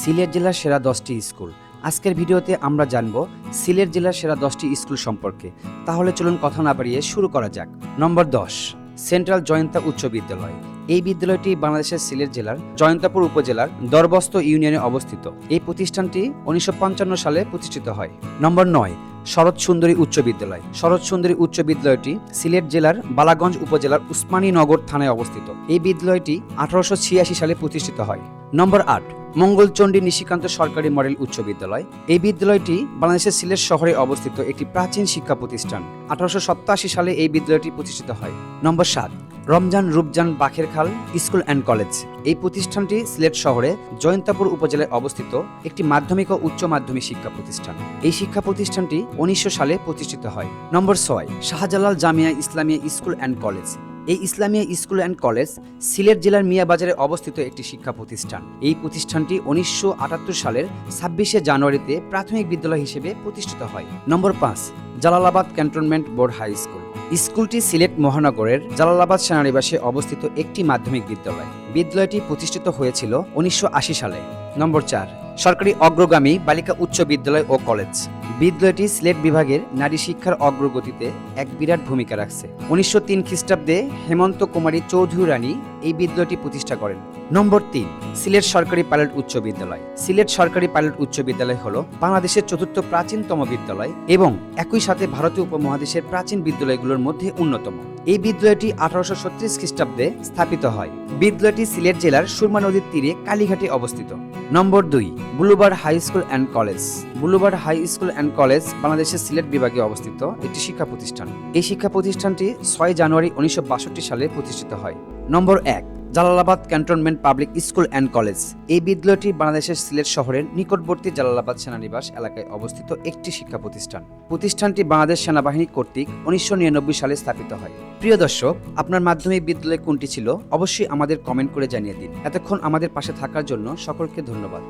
সিলেট জেলার সেরা দশটি স্কুল। আজকের ভিডিওতে আমরা জানব সিলেট জেলার সেরা দশটি স্কুল সম্পর্কে। তাহলে চলুন কথা না বাড়িয়ে শুরু করা যাক। নম্বর দশ, সেন্ট্রাল জয়ন্তা উচ্চ বিদ্যালয়। এই বিদ্যালয়টি বাংলাদেশের সিলেট জেলার জয়ন্তাপুর উপজেলার দরবস্ত ইউনিয়নে অবস্থিত। এই প্রতিষ্ঠানটি উনিশশো পঞ্চান্ন সালে প্রতিষ্ঠিত হয়। নম্বর নয় শরৎ সুন্দরী উচ্চ বিদ্যালয়। শরৎ সুন্দরী উচ্চ বিদ্যালয়টি সিলেট জেলার বালাগঞ্জ উপজেলার উসমানীনগর থানায় অবস্থিত। এই বিদ্যালয়টি আঠারোশো ছিয়াশি সালে প্রতিষ্ঠিত হয়। নম্বর আট, মঙ্গলচণ্ডী নিশিকান্ত সরকারি মডেল উচ্চ বিদ্যালয়। এই বিদ্যালয়টি বাংলাদেশের সিলেট শহরে অবস্থিত একটি প্রাচীন শিক্ষা প্রতিষ্ঠান। আঠারোশো সাতাশি সালে এই বিদ্যালয়টি প্রতিষ্ঠিত হয়। নম্বর সাত, Ramzan Rupjan Bakherkhal school and college. এই প্রতিষ্ঠানটি সিলেট শহরে জয়ন্তাপুর উপজেলায় অবস্থিত একটি মাধ্যমিক ও উচ্চ মাধ্যমিক শিক্ষা প্রতিষ্ঠান। এই শিক্ষা প্রতিষ্ঠানটি উনিশশো সালে প্রতিষ্ঠিত হয়। নম্বর ছয়, Shahjalal Jamia Islamia school and college. এই Islamia school and college Sylhet জেলার মিয়াবাজারে অবস্থিত একটি শিক্ষা প্রতিষ্ঠান। এই প্রতিষ্ঠানটি উনিশশো আটাত্তর সালের ছাব্বিশে জানুয়ারিতে প্রাথমিক বিদ্যালয় হিসেবে প্রতিষ্ঠিত হয়। নম্বর পাঁচ, Jalalabad cantonment board high school. স্কুলটি সিলেট মহানগরের জালালাবাদ সেনানিবাসে অবস্থিত একটি মাধ্যমিক বিদ্যালয়। বিদ্যালয়টি প্রতিষ্ঠিত হয়েছিল উনিশশো আশি সালে। নম্বর চার, সরকারি অগ্রগামী বালিকা উচ্চ বিদ্যালয় ও কলেজ। বিদ্যালয়টি সিলেট বিভাগের নারী শিক্ষার অগ্রগতিতে এক বিরাট ভূমিকা রাখছে। উনিশশো তিন খ্রিস্টাব্দে হেমন্ত কুমারী চৌধুরী রানী এই বিদ্যালয়টি প্রতিষ্ঠা করেন। নম্বর তিন, সিলেট সরকারি পাইলট উচ্চ বিদ্যালয়। সিলেট সরকারি পাইলট উচ্চ বিদ্যালয় হল বাংলাদেশের চতুর্থ প্রাচীনতম বিদ্যালয় এবং একই সাথে ভারতীয় উপমহাদেশের প্রাচীন বিদ্যালয়গুলোর মধ্যে অন্যতম। এই বিদ্রোহটি আঠারোশো ছত্রিশ খ্রিস্টাব্দে স্থাপিত হয়। বিদ্রোহটি সিলেট জেলার সুরমা নদীর তীরে কালীঘাটে অবস্থিত। নম্বর দুই, Bulubar high school and college. Bulubar high school and college বাংলাদেশের সিলেট বিভাগে অবস্থিত একটি শিক্ষা প্রতিষ্ঠান। এই শিক্ষা প্রতিষ্ঠানটি ছয় জানুয়ারি উনিশশো বাষট্টি সালে প্রতিষ্ঠিত হয়। নম্বর এক Jalalabad cantonment public school and college. এই বিদ্যালয়টি বাংলাদেশের সিলেট শহরের নিকটবর্তী জালালাবাদ সেনানিবাস এলাকায় অবস্থিত একটি শিক্ষা প্রতিষ্ঠান। প্রতিষ্ঠানটি বাংলাদেশ সেনাবাহিনী কর্তৃক উনিশশো নিরানব্বই সালে স্থাপিত হয়। প্রিয় দর্শক, আপনার মাধ্যমিক বিদ্যালয় কোনটি ছিল? অবশ্যই আমাদের কমেন্ট করে জানিয়ে দিন। এতক্ষণ আমাদের পাশে থাকার জন্য সকলকে ধন্যবাদ।